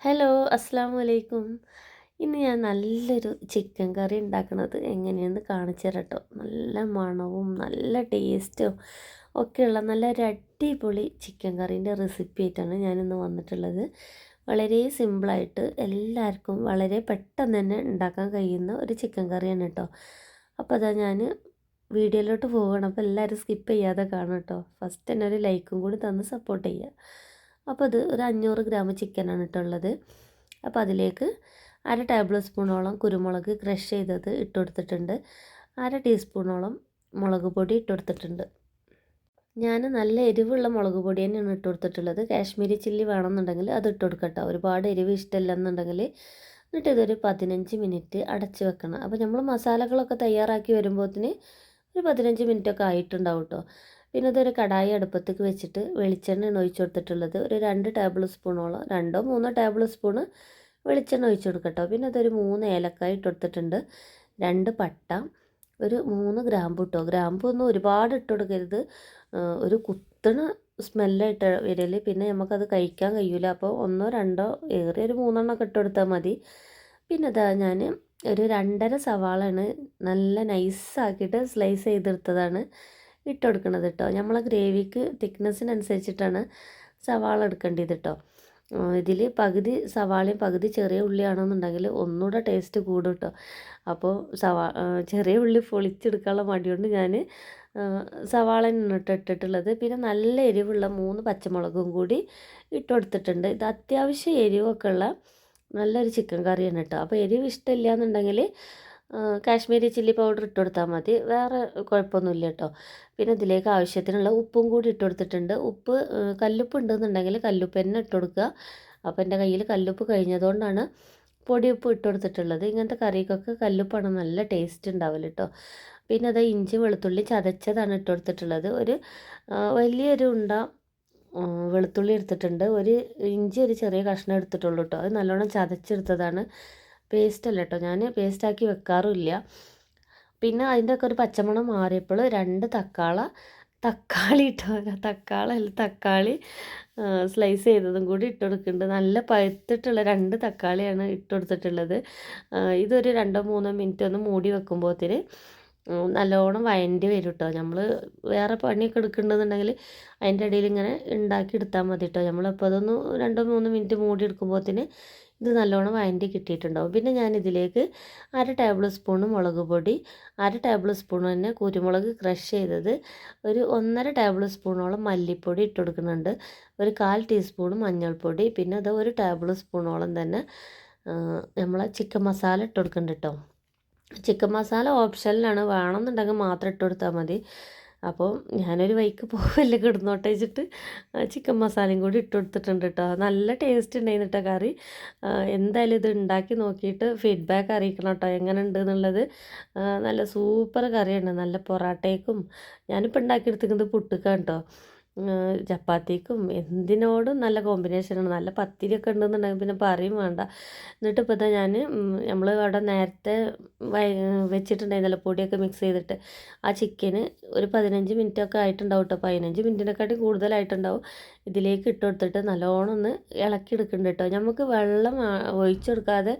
Hello അസ്സാം വലൈക്കും ഇന്ന് ഞാൻ നല്ലൊരു ചിക്കൻ കറി ഉണ്ടാക്കുന്നത് എങ്ങനെയെന്ന് കാണിച്ചു തരാം കേട്ടോ നല്ല മണവും നല്ല ടേസ്റ്റും ഒക്കെയുള്ള നല്ല ഒരു അടിപൊളി ചിക്കൻ കറീന്റെ റെസിപ്പി ആയിട്ടാണ് ഞാനിന്ന് വന്നിട്ടുള്ളത്. വളരെ സിമ്പിളായിട്ട് എല്ലാവർക്കും വളരെ പെട്ടെന്ന് തന്നെ ഉണ്ടാക്കാൻ കഴിയുന്ന ഒരു ചിക്കൻ കറിയാണ് കേട്ടോ. അപ്പോൾ അതാ ഞാൻ വീഡിയോയിലോട്ട് പോവുകയാണ് അപ്പോൾ എല്ലാവരും സ്കിപ്പ് ചെയ്യാതെ കാണും കേട്ടോ. ഫസ്റ്റ് തന്നെ ഒരു ലൈക്കും കൂടി തന്ന് സപ്പോർട്ട് ചെയ്യുക അപ്പോൾ അത് ഒരു അഞ്ഞൂറ് ഗ്രാം ചിക്കനാണ് ഇട്ടുള്ളത് അപ്പോൾ അതിലേക്ക് അര ടേബിൾ സ്പൂണോളം കുരുമുളക് ക്രഷ് ചെയ്തത് ഇട്ട് കൊടുത്തിട്ടുണ്ട്. അര ടീസ്പൂണോളം മുളക് പൊടി ഇട്ട് കൊടുത്തിട്ടുണ്ട്. ഞാൻ നല്ല എരിവുള്ള മുളക് പൊടി തന്നെയാണ് ഇട്ട് കൊടുത്തിട്ടുള്ളത്. കാശ്മീരി ചില്ലി വേണമെന്നുണ്ടെങ്കിൽ അത് ഇട്ട് കൊടുക്കട്ടോ ഒരുപാട് എരിവ് ഇഷ്ടമല്ല എന്നുണ്ടെങ്കിൽ എന്നിട്ട് ഇതൊരു പതിനഞ്ച് മിനിറ്റ് അടച്ച് വെക്കണം. അപ്പോൾ നമ്മൾ മസാലകളൊക്കെ തയ്യാറാക്കി വരുമ്പോഴത്തിന് ഒരു പതിനഞ്ച് മിനിറ്റൊക്കെ ആയിട്ടുണ്ടാവും കേട്ടോ. പിന്നെ അതൊരു കടായി അടുപ്പത്തേക്ക് വെച്ചിട്ട് വെളിച്ചെണ്ണ ഒഴിച്ചു കൊടുത്തിട്ടുള്ളത്. ഒരു രണ്ട് ടേബിൾ സ്പൂണോളം രണ്ടോ മൂന്നോ ടേബിൾ സ്പൂണ് വെളിച്ചെണ്ണ ഒഴിച്ചു കൊടുക്കട്ടോ പിന്നെ അതൊരു മൂന്ന് ഏലക്കായ ഇട്ട് കൊടുത്തിട്ടുണ്ട്. രണ്ട് പട്ട ഒരു മൂന്ന് ഗ്രാമ്പു ഇട്ടോ. ഗ്രാമ്പു ഒന്നും ഒരുപാട് ഇട്ട് കൊടുക്കരുത്. ഒരു കുത്തണ സ്മെല്ലായിട്ട് വരൽ പിന്നെ നമുക്കത് കഴിക്കാൻ കഴിയില്ല അപ്പോൾ ഒന്നോ രണ്ടോ ഏറിയ ഒരു മൂന്നെണ്ണം ഒക്കെ ഇട്ട് കൊടുത്താൽ മതി. പിന്നെ അതാ ഞാൻ ഒരു രണ്ടര സവാളയാണ് നല്ല നൈസാക്കിയിട്ട് സ്ലൈസ് ചെയ്തെടുത്തതാണ്. ഇട്ട് കൊടുക്കണത് കേട്ടോ നമ്മൾ ഗ്രേവിക്ക് തിക്നെസ്സിനനുസരിച്ചിട്ടാണ് സവാള എടുക്കേണ്ടത് കേട്ടോ ഇതിൽ പകുതി സവാളയും പകുതി ചെറിയ ഉള്ളിയാണെന്നുണ്ടെങ്കിൽ ഒന്നുകൂടെ ടേസ്റ്റ് കൂടും കേട്ടോ അപ്പോൾ സവാ ചെറിയ ഉള്ളി പൊളിച്ചെടുക്കാനുള്ള മടിയുണ്ട് ഞാൻ സവാള ഇട്ട് ഇട്ടിട്ടുള്ളത്. പിന്നെ നല്ല എരിവുള്ള മൂന്ന് പച്ചമുളകും കൂടി ഇട്ട് കൊടുത്തിട്ടുണ്ട് ഇത് അത്യാവശ്യം എരിവൊക്കെ ഉള്ള നല്ലൊരു ചിക്കൻ കറിയാണ് കേട്ടോ അപ്പോൾ എരിവ് ഇഷ്ടമില്ല എന്നുണ്ടെങ്കിൽ കാശ്മീരി ചില്ലി പൗഡർ ഇട്ട് കൊടുത്താൽ മതി. വേറെ കുഴപ്പമൊന്നുമില്ല കേട്ടോ പിന്നെ ഇതിലേക്ക് ആവശ്യത്തിനുള്ള ഉപ്പും കൂടി ഇട്ട് കൊടുത്തിട്ടുണ്ട്. ഉപ്പ് കല്ലുപ്പ് ഉണ്ടെന്നുണ്ടെങ്കിൽ കല്ലുപ്പ് തന്നെ ഇട്ട് കൊടുക്കുക. അപ്പോൾ എന്റെ കയ്യിൽ കല്ലുപ്പ് കഴിഞ്ഞതുകൊണ്ടാണ് പൊടിയുപ്പ് ഇട്ട് കൊടുത്തിട്ടുള്ളത്. ഇങ്ങനത്തെ കറിക്കൊക്കെ കല്ലുപ്പാണ് നല്ല ടേസ്റ്റ് ഉണ്ടാവില്ല കേട്ടോ പിന്നെ അത് ഇഞ്ചി വെളുത്തുള്ളി ചതച്ചതാണ് ഇട്ട് കൊടുത്തിട്ടുള്ളത്. ഒരു വലിയൊരു ഉണ്ട വെളുത്തുള്ളി എടുത്തിട്ടുണ്ട്. ഒരു ഇഞ്ചി ഒരു ചെറിയ കഷ്ണം എടുത്തിട്ടുള്ളൂ കേട്ടോ അത് നല്ലോണം ചതച്ചെടുത്തതാണ്. പേസ്റ്റ് അല്ല കേട്ടോ ഞാൻ പേസ്റ്റാക്കി വെക്കാറുമില്ല പിന്നെ അതിന്റെ ഒക്കെ ഒരു പച്ചമണം മാറിയപ്പോൾ രണ്ട് തക്കാള തക്കാളി ഇട്ടോ തക്കാളി അല്ല തക്കാളി സ്ലൈസ് ചെയ്തതും കൂടി ഇട്ട് കൊടുക്കുന്നുണ്ട്. നല്ല പഴുത്തിട്ടുള്ള രണ്ട് തക്കാളിയാണ് ഇട്ട് കൊടുത്തിട്ടുള്ളത്. ഇതൊരു രണ്ടോ മൂന്നോ മിനിറ്റ് ഒന്ന് മൂടി വെക്കുമ്പോഴത്തേന് നല്ലോണം വയന്റെ വരും കേട്ടോ നമ്മൾ വേറെ പണിയൊക്കെ എടുക്കുന്നുണ്ടെന്നുണ്ടെങ്കിൽ അതിന്റെ ഇടയിൽ ഇങ്ങനെ ഉണ്ടാക്കി എടുത്താൽ മതി കേട്ടോ നമ്മളിപ്പോൾ അതൊന്ന് രണ്ടോ മൂന്നോ മിനിറ്റ് മൂടി എടുക്കുമ്പോഴത്തേന് ഇത് നല്ലോണം വഴണ്ടി കിട്ടിയിട്ടുണ്ടാവും. പിന്നെ ഞാൻ ഇതിലേക്ക് അര ടേബിൾ സ്പൂൺ മുളക് പൊടി അര ടേബിൾ സ്പൂൺ തന്നെ കുരുമുളക് ക്രഷ് ചെയ്തത് ഒരു ഒന്നര ടേബിൾ സ്പൂണോളം മല്ലിപ്പൊടി ഇട്ട് കൊടുക്കുന്നുണ്ട്. ഒരു കാൽ ടീസ്പൂൺ മഞ്ഞൾപ്പൊടി പിന്നെ അത് ഒരു ടേബിൾ സ്പൂണോളം തന്നെ നമ്മൾ ചിക്കൻ മസാല ഇട്ട് കൊടുക്കുന്നുണ്ട് കേട്ടോ ചിക്കൻ മസാല ഓപ്ഷനിലാണ് വേണമെന്നുണ്ടെങ്കിൽ മാത്രം ഇട്ട് കൊടുത്താൽ മതി. അപ്പോൾ ഞാനൊരു വൈക്ക് പോവല്ലേ കിടന്നോട്ടെ വെച്ചിട്ട് ചിക്കൻ മസാലയും കൂടി ഇട്ട് കൊടുത്തിട്ടുണ്ട് കേട്ടോ നല്ല ടേസ്റ്റ് ഉണ്ടായിരുന്നു കേട്ടോ കറി. എന്തായാലും ഇത് ഉണ്ടാക്കി നോക്കിയിട്ട് ഫീഡ്ബാക്ക് അറിയിക്കണം കേട്ടോ എങ്ങനെ ഉണ്ട് എന്നുള്ളത് നല്ല സൂപ്പർ കറിയാണ്. നല്ല പൊറാട്ടയ്ക്കും ഞാനിപ്പോൾ ഉണ്ടാക്കിയെടുത്തിരിക്കുന്നത് പുട്ടുക്കാണ് കേട്ടോ ചപ്പാത്തിക്കും എന്തിനോടും നല്ല കോമ്പിനേഷനാണ് നല്ല പത്തിരിയൊക്കെ ഉണ്ടെന്നുണ്ടെങ്കിൽ പിന്നെ പറയും വേണ്ട. എന്നിട്ട് ഇപ്പോൾ ഇതാ ഞാൻ നമ്മൾ അവിടെ നേരത്തെ വെച്ചിട്ടുണ്ടായിരുന്നല്ലോ പൊടിയൊക്കെ മിക്സ് ചെയ്തിട്ട്. ആ ചിക്കന് ഒരു പതിനഞ്ച് മിനിറ്റൊക്കെ ആയിട്ടുണ്ടാവും കേട്ടോ പതിനഞ്ച് മിനിറ്റിനെക്കാട്ടി കൂടുതലായിട്ടുണ്ടാവും. ഇതിലേക്ക് ഇട്ട് കൊടുത്തിട്ട് നല്ലോണം ഒന്ന് ഇളക്കി എടുക്കുന്നുണ്ട് കേട്ടോ. നമുക്ക് വെള്ളം ഒഴിച്ചെടുക്കാതെ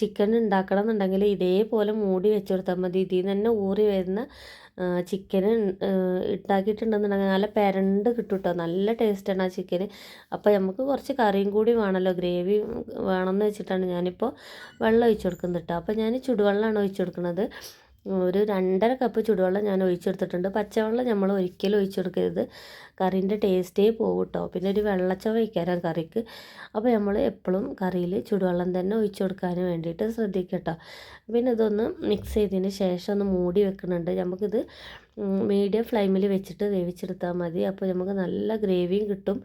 ചിക്കൻ ഉണ്ടാക്കണം എന്നുണ്ടെങ്കിൽ ഇതേപോലെ മൂടി വെച്ച് കൊടുത്താൽ മതി. ഇതിൽ തന്നെ ഊറി വരുന്ന ചിക്കൻ ഉണ്ടാക്കിയിട്ടുണ്ടെന്നുണ്ടെങ്കിൽ നല്ല പെരണ്ട് കിട്ടും കേട്ടോ. നല്ല ടേസ്റ്റാണ് ആ ചിക്കന് അപ്പോൾ നമുക്ക് കുറച്ച് കറിയും കൂടി വേണമല്ലോ ഗ്രേവി വേണമെന്ന് വെച്ചിട്ടാണ് ഞാനിപ്പോൾ വെള്ളം ഒഴിച്ചു കൊടുക്കുന്നത് കേട്ടോ. അപ്പോൾ ഞാൻ ചുടുവെള്ളമാണ് ഒഴിച്ചു കൊടുക്കുന്നത്. ഒരു രണ്ടര കപ്പ് ചുടുവെള്ളം ഞാൻ ഒഴിച്ചെടുത്തിട്ടുണ്ട്. പച്ചവെള്ളം നമ്മൾ ഒരിക്കലും ഒഴിച്ചെടുക്കരുത്. കറീന്റെ ടേസ്റ്റേ പോകും കേട്ടോ പിന്നെ ഒരു വെള്ളച്ചവ വയ്ക്കാനാണ് കറിക്ക്. അപ്പോൾ നമ്മൾ എപ്പോഴും കറിയിൽ ചുടുവെള്ളം തന്നെ ഒഴിച്ചു കൊടുക്കാൻ വേണ്ടിയിട്ട് ശ്രദ്ധിക്കട്ടോ പിന്നെ ഇതൊന്ന് മിക്സ് ചെയ്തതിന് ശേഷം ഒന്ന് മൂടി വെക്കുന്നുണ്ട്. നമുക്കിത് മീഡിയം ഫ്ലെയിമിൽ വെച്ചിട്ട് വേവിച്ചെടുത്താൽ മതി. അപ്പോൾ നമുക്ക് നല്ല ഗ്രേവിയും കിട്ടും.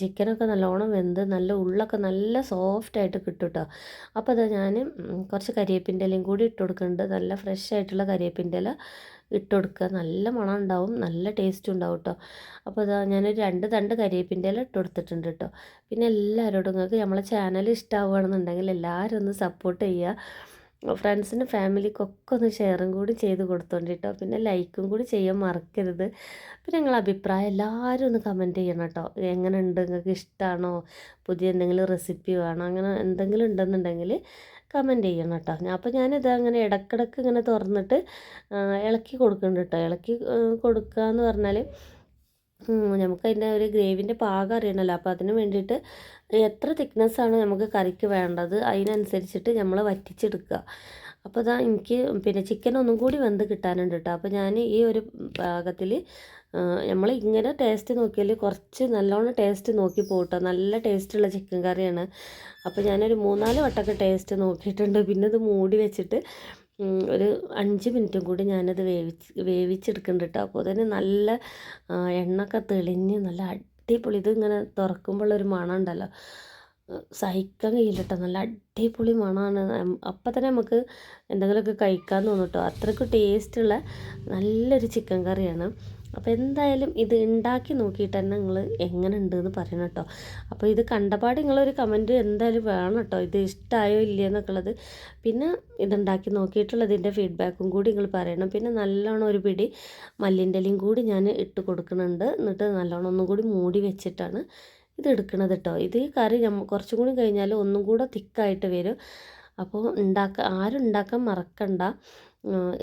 ചിക്കനൊക്കെ നല്ലോണം വെന്ത് നല്ല ഉള്ളൊക്കെ നല്ല സോഫ്റ്റായിട്ട് കിട്ടും കേട്ടോ അപ്പോൾ അത് ഞാൻ കുറച്ച് കരിയേപ്പിന്റെ ഇലയും കൂടി ഇട്ട് കൊടുക്കുന്നുണ്ട്. നല്ല ഫ്രഷ് ആയിട്ടുള്ള കരിയേപ്പിന്റെ ഇല ഇട്ട് കൊടുക്കുക. നല്ല മണം ഉണ്ടാവും. നല്ല ടേസ്റ്റ് ഉണ്ടാവും കേട്ടോ അപ്പോൾ അതാ ഞാനൊരു രണ്ട് തണ്ട് കരിയേപ്പിന്റെ ഇല ഇട്ട് കൊടുത്തിട്ടുണ്ട് കേട്ടോ പിന്നെ എല്ലാവരോടും നിങ്ങൾക്ക് നമ്മളെ ചാനൽ ഇഷ്ടമാവുകയാണെന്നുണ്ടെങ്കിൽ എല്ലാവരും ഒന്ന് സപ്പോർട്ട് ചെയ്യുക. ഫ്രണ്ട്സിനും ഫാമിലിക്കൊക്കെ ഒന്ന് ഷെയറും കൂടി ചെയ്ത് കൊടുത്തോണ്ട് കേട്ടോ. പിന്നെ ലൈക്കും കൂടി ചെയ്യാൻ മറക്കരുത്. പിന്നെ നിങ്ങളെ അഭിപ്രായം എല്ലാവരും ഒന്ന് കമന്റ് ചെയ്യണം കേട്ടോ. എങ്ങനെ ഉണ്ട് നിങ്ങൾക്ക് ഇഷ്ടമാണോ പുതിയ എന്തെങ്കിലും റെസിപ്പി വേണോ? അങ്ങനെ എന്തെങ്കിലും ഉണ്ടെന്നുണ്ടെങ്കിൽ കമന്റ് ചെയ്യണം കേട്ടോ. ഞാൻ അപ്പോൾ ഞാനിത് അങ്ങനെ ഇടക്കിടക്ക് ഇങ്ങനെ തുറന്നിട്ട് ഇളക്കി കൊടുക്കുന്നുണ്ട് കേട്ടോ. ഇളക്കി കൊടുക്കുക എന്ന് പറഞ്ഞാൽ നമുക്ക് അതിന്റെ ഒരു ഗ്രേവിന്റെ പാകം അറിയണമല്ലോ അപ്പോൾ അതിന് വേണ്ടിയിട്ട് എത്ര തിക്നെസ്സാണ് നമുക്ക് കറിക്ക് വേണ്ടത്? അതിനനുസരിച്ചിട്ട് നമ്മൾ വറ്റിച്ചെടുക്കുക. അപ്പോൾ ഇതാ എനിക്ക് പിന്നെ ചിക്കൻ ഒന്നും കൂടി വെന്ത് കിട്ടാനുണ്ട് കേട്ടോ. അപ്പോൾ ഞാൻ ഈ ഒരു പാകത്തിൽ നമ്മൾ ഇങ്ങനെ ടേസ്റ്റ് നോക്കിയാൽ കുറച്ച് നല്ലോണം ടേസ്റ്റ് നോക്കി പോട്ടോ നല്ല ടേസ്റ്റുള്ള ചിക്കൻ കറിയാണ്. അപ്പോൾ ഞാനൊരു മൂന്നാൽ വട്ടമൊക്കെ ടേസ്റ്റ് നോക്കിയിട്ടുണ്ട്. പിന്നെ ഇത് മൂടി വെച്ചിട്ട് ഒരു അഞ്ച് മിനിറ്റും കൂടി ഞാനത് വേവിച്ച് വേവിച്ചെടുക്കുന്നുണ്ട് കേട്ടോ അപ്പോൾ തന്നെ നല്ല എണ്ണയൊക്കെ തെളിഞ്ഞ് നല്ല അടിപൊളി ഇത് ഇങ്ങനെ തുറക്കുമ്പോഴുള്ളൊരു മണം ഉണ്ടല്ലോ സഹിക്കാൻ കഴിയില്ല കേട്ടോ നല്ല അടിപൊളി മണമാണ്. അപ്പം തന്നെ നമുക്ക് എന്തെങ്കിലുമൊക്കെ കഴിക്കാൻ തോന്നും കേട്ടോ അത്രയ്ക്ക് ടേസ്റ്റുള്ള നല്ലൊരു ചിക്കൻ കറിയാണ് അപ്പോൾ എന്തായാലും ഇത് ഉണ്ടാക്കി നോക്കിയിട്ട് തന്നെ നിങ്ങൾ എങ്ങനെ ഉണ്ടെന്ന് പറയണം കേട്ടോ അപ്പോൾ ഇത് കണ്ടപാട് നിങ്ങളൊരു കമന്റ് എന്തായാലും വേണം കേട്ടോ ഇത് ഇഷ്ടമായോ ഇല്ലയോ എന്നൊക്കെയുള്ളത് പിന്നെ ഇതുണ്ടാക്കി നോക്കിയിട്ടുള്ളതിന്റെ ഫീഡ്ബാക്കും കൂടി നിങ്ങൾ പറയണം. പിന്നെ നല്ലോണം ഒരു പിടി മല്ലിന്റെ ഇലയും കൂടി ഞാൻ ഇട്ട് കൊടുക്കുന്നുണ്ട്. എന്നിട്ട് നല്ലോണം ഒന്നും കൂടി മൂടി വെച്ചിട്ടാണ് ഇത് എടുക്കണത് കേട്ടോ ഇത് കറി കുറച്ചും കൂടി കഴിഞ്ഞാൽ ഒന്നും കൂടെ തിക്കായിട്ട് വരും. അപ്പോൾ ഉണ്ടാക്കാൻ ആരും ഉണ്ടാക്കാൻ മറക്കണ്ട.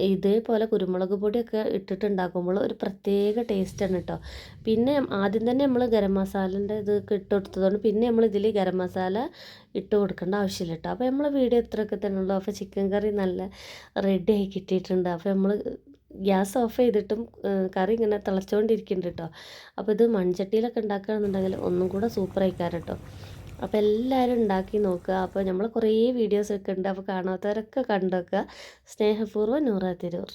ഇതേപോലെ കുരുമുളക് പൊടിയൊക്കെ ഇട്ടിട്ട് ഉണ്ടാക്കുമ്പോൾ ഒരു പ്രത്യേക ടേസ്റ്റാണ് കേട്ടോ പിന്നെ ആദ്യം തന്നെ നമ്മൾ ഗരം മസാലന്റെ ഇത് ഇട്ട് കൊടുത്തതുകൊണ്ട് പിന്നെ നമ്മൾ ഇതിൽ ഗരം മസാല ഇട്ട് കൊടുക്കേണ്ട ആവശ്യമില്ല കേട്ടോ അപ്പോൾ നമ്മൾ വീഡിയോ ഇത്രയൊക്കെ തന്നെ ഉള്ളൂ. അപ്പോൾ ചിക്കൻ കറി നല്ല റെഡി ആയി കിട്ടിയിട്ടുണ്ട്. അപ്പോൾ നമ്മൾ ഗ്യാസ് ഓഫ് ചെയ്തിട്ടും കറി ഇങ്ങനെ തിളച്ചുകൊണ്ടിരിക്കുന്നുണ്ട് കേട്ടോ അപ്പോൾ ഇത് മൺചട്ടിയിലൊക്കെ ഉണ്ടാക്കുകയാണെന്നുണ്ടെങ്കിൽ ഒന്നും കൂടെ സൂപ്പർ ആയിക്കാരം കേട്ടോ അപ്പോൾ എല്ലാവരും ഉണ്ടാക്കി നോക്കുക. അപ്പോൾ നമ്മൾ കുറേ വീഡിയോസ് ഒക്കെ ഉണ്ട്. അപ്പോൾ കാണാത്തവരൊക്കെ കണ്ടു വെക്കുക സ്നേഹപൂർവം നൂറ തിരൂർ